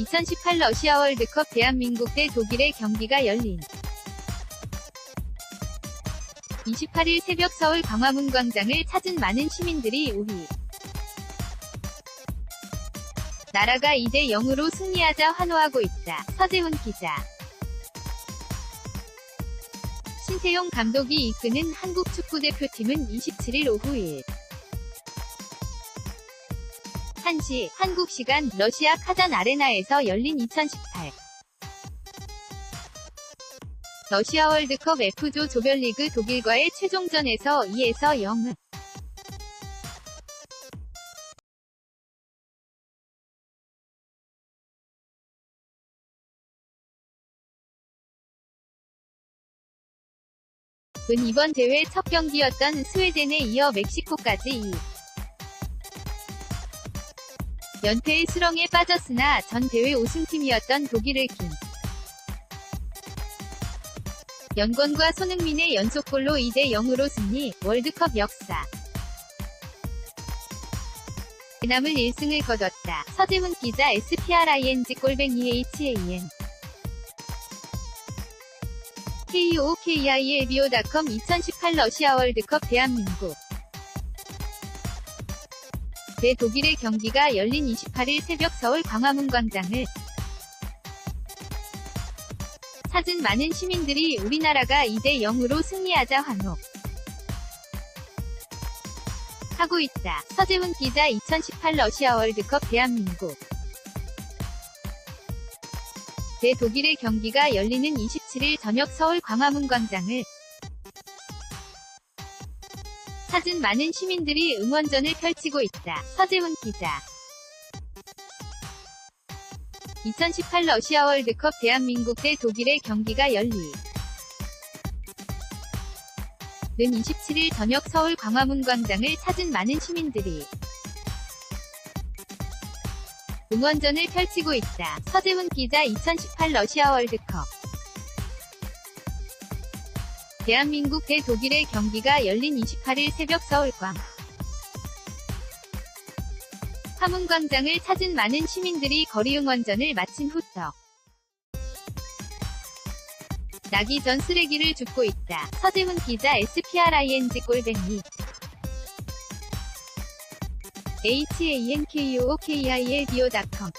2018 러시아 월드컵 대한민국 대 독일의 경기가 열린. 28일 새벽 서울 광화문 광장을 찾은 많은 시민들이 우리 나라가 2대 0으로 승리하자 환호하고 있다. 서재훈 기자. 신태용 감독이 이끄는 한국 축구대표팀은 27일 오후 1 1시 한국 시간 러시아 카잔 아레나에서 열린 2018 러시아 월드컵 F조 조별리그 독일과의 최종전에서 2에서 0은. 은 이번 대회 첫 경기였던 스웨덴에 이어 멕시코까지 2 연패의 수렁에 빠졌으나 전 대회 우승팀이었던 독일을 긴 연건과 손흥민의 연속골로 2대 0으로 승리, 월드컵 역사. 남을 1승을 거뒀다. 서재훈 기자 SPRING 골뱅이 HAN KOKILBO.com 2018 러시아 월드컵 대한민국 대 독일의 경기가 열린 28일 새벽 서울 광화문 광장을 찾은 많은 시민들이 우리나라가 2대 0으로 승리하자 환호 하고 있다. 서재훈 기자 2018 러시아 월드컵 대한민국 대 독일의 경기가 열리는 27일 저녁 서울 광화문 광장을 찾은 많은 시민들이 응원전을 펼치고 있다. 서재훈 기자 2018 러시아 월드컵 대한민국 대 독일의 경기가 열리 는 27일 저녁 서울 광화문 광장을 찾은 많은 시민들이 응원전을 펼치고 있다. 서재훈 기자 2018 러시아 월드컵 대한민국 대 독일의 경기가 열린 28일 새벽 서울광. 화문광장을 찾은 많은 시민들이 거리 응원전을 마친 후떡. 나기 전 쓰레기를 줍고 있다. 서재훈 기자 SPRING 골뱅이. HANKOKILDO.com